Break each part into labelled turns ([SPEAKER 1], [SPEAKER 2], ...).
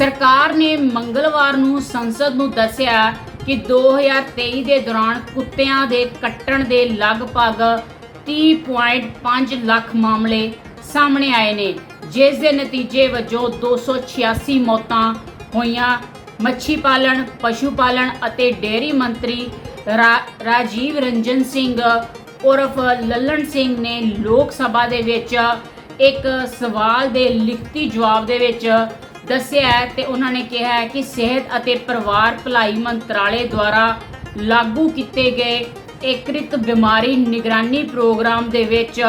[SPEAKER 1] ਸਰਕਾਰ ਨੇ ਮੰਗਲਵਾਰ ਨੂੰ ਸੰਸਦ ਨੂੰ ਦੱਸਿਆ ਕਿ 2023 ਦੇ ਦੌਰਾਨ ਕੁੱਤਿਆਂ ਦੇ ਕੱਟਣ ਦੇ ਲਗਭਗ 30.5 ਲੱਖ ਮਾਮਲੇ ਸਾਹਮਣੇ ਆਏ ਨੇ, ਜਿਸ ਦੇ ਨਤੀਜੇ ਵਜੋਂ 286 ਮੌਤਾਂ ਹੋਈਆਂ। ਮੱਛੀ ਪਾਲਣ, ਪਸ਼ੂ ਪਾਲਣ ਅਤੇ ਡੇਅਰੀ ਮੰਤਰੀ ਰਾ- ਰਾਜੀਵ ਰੰਜਨ ਸਿੰਘ ਉਰਫ ਲੱਲਣ ਸਿੰਘ ਨੇ ਲੋਕ ਸਭਾ ਦੇ ਵਿੱਚ ਇੱਕ ਸਵਾਲ ਦੇ ਲਿਖਤੀ ਜਵਾਬ ਦੇ ਵਿੱਚ ਦੱਸਿਆ ਹੈ ਤੇ ਉਹਨਾਂ ਨੇ ਕਿਹਾ ਹੈ ਕਿ ਸਿਹਤ ਅਤੇ ਪਰਿਵਾਰ ਭਲਾਈ ਮੰਤਰਾਲੇ ਦੁਆਰਾ ਲਾਗੂ ਕੀਤੇ ਗਏ ਏਕ੍ਰਿਤ ਬਿਮਾਰੀ ਨਿਗਰਾਨੀ ਪ੍ਰੋਗਰਾਮ ਦੇ ਵਿੱਚ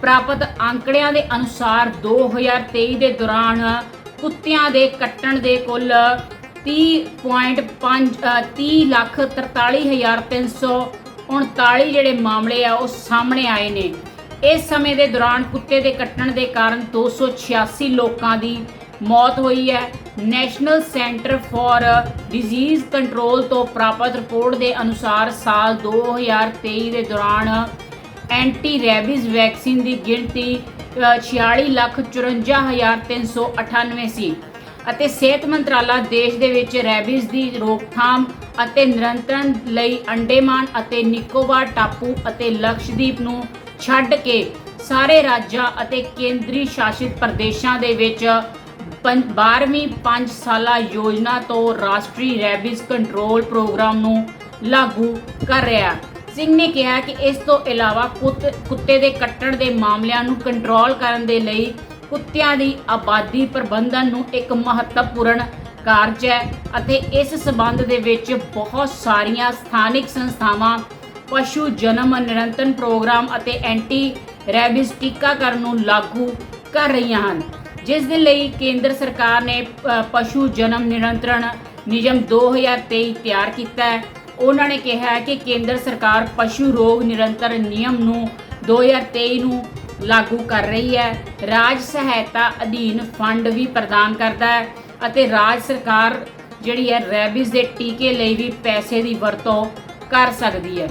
[SPEAKER 1] ਪ੍ਰਾਪਤ ਅੰਕੜਿਆਂ ਦੇ ਅਨੁਸਾਰ 2023 ਦੇ ਦੌਰਾਨ ਕੁੱਤਿਆਂ ਦੇ ਕੱਟਣ ਦੇ ਕੁੱਲ 30.5 30 ਲੱਖ 43339 ਜਿਹੜੇ ਮਾਮਲੇ ਆ ਉਹ ਸਾਹਮਣੇ ਆਏ ਨੇ। ਇਸ ਸਮੇਂ ਦੇ ਦੌਰਾਨ ਕੁੱਤੇ ਦੇ ਕੱਟਣ ਦੇ ਕਾਰਨ 286 ਲੋਕਾਂ ਦੀ ਮੌਤ ਹੋਈ ਹੈ। National Centre for Disease Control ਤੋਂ ਪ੍ਰਾਪਤ ਰਿਪੋਰਟ ਦੇ ਅਨੁਸਾਰ ਸਾਲ 2023 ਦੇ ਦੌਰਾਨ ਐਂਟੀ ਰੈਬੀਜ਼ ਵੈਕਸੀਨ ਦੀ ਗਿਣਤੀ ਅ, 46,54,398 ਸੀ ਅਤੇ ਸਿਹਤ ਮੰਤਰਾਲਾ ਦੇਸ਼ ਦੇ ਵਿੱਚ ਰੈਬੀਜ਼ ਦੀ ਰੋਕਥਾਮ ਅਤੇ ਨਿਰੰਤਰਣ ਲਈ ਅੰਡੇਮਾਨ ਅਤੇ ਨਿਕੋਬਾਰ ਟਾਪੂ ਅਤੇ ਲਕਸ਼ਦੀਪ ਨੂੰ ਛੱਡ ਕੇ ਸਾਰੇ ਰਾਜਾਂ ਅਤੇ ਕੇਂਦਰੀ ਸ਼ਾਸਿਤ ਪ੍ਰਦੇਸ਼ਾਂ ਦੇ ਵਿੱਚ 12ਵੀਂ 5 ਸਾਲਾ ਯੋਜਨਾ ਤੋਂ ਰਾਸ਼ਟਰੀ ਰੈਬਿਸ ਕੰਟਰੋਲ ਪ੍ਰੋਗਰਾਮ ਨੂੰ ਲਾਗੂ ਕਰ ਰਿਹਾ ਸਿੰਘ ਨੇ ਕਿਹਾ ਕਿ ਇਸ ਤੋਂ ਇਲਾਵਾ ਕੁੱਤ- ਕੁੱਤੇ ਦੇ ਕੱਟਣ ਦੇ ਮਾਮਲਿਆਂ ਨੂੰ ਕੰਟਰੋਲ ਕਰਨ ਦੇ ਲਈ ਕੁੱਤਿਆਂ ਦੀ ਆਬਾਦੀ ਪ੍ਰਬੰਧਨ ਨੂੰ ਇੱਕ ਮਹੱਤਵਪੂਰਨ ਕਾਰਜ ਹੈ ਅਤੇ ਇਸ ਸਬੰਧ ਦੇ ਵਿੱਚ ਬਹੁਤ ਸਾਰੀਆਂ ਸਥਾਨਕ ਸੰਸਥਾਵਾਂ, ਪਸ਼ੂ ਜਨਮ ਨਿਰੰਤਰਨ ਪ੍ਰੋਗਰਾਮ ਅਤੇ ਐਂਟੀ ਰੈਬਿਸ ਟੀਕਾਕਰਨ ਨੂੰ ਲਾਗੂ ਕਰ ਰਹੀਆਂ ਹਨ। ਜਿਸ ਦੇ ਲਈ ਕੇਂਦਰ ਸਰਕਾਰ ਨੇ ਪਸ਼ੂ ਜਨਮ ਨਿਰੰਤਰਨ ਨਿਯਮ 2023 ਤਿਆਰ ਕੀਤਾ ਹੈ। ਉਹਨਾਂ ਨੇ ਕਿਹਾ ਹੈ ਕਿ ਕੇਂਦਰ ਸਰਕਾਰ ਪਸ਼ੂ ਰੋਗ ਨਿਰੰਤਰਨ ਨਿਯਮ ਨੂੰ 2023 ਨੂੰ ਲਾਗੂ ਕਰ ਰਹੀ ਹੈ। ਰਾਜ ਸਹਾਇਤਾ ਅਧੀਨ ਫੰਡ ਵੀ ਪ੍ਰਦਾਨ ਕਰਦਾ ਹੈ ਅਤੇ ਰਾਜ ਸਰਕਾਰ ਜਿਹੜੀ ਹੈ ਰੈਬਿਸ ਦੇ ਟੀਕੇ ਲਈ ਵੀ ਪੈਸੇ ਦੀ ਵਰਤੋਂ ਕਰ ਸਕਦੀ ਹੈ।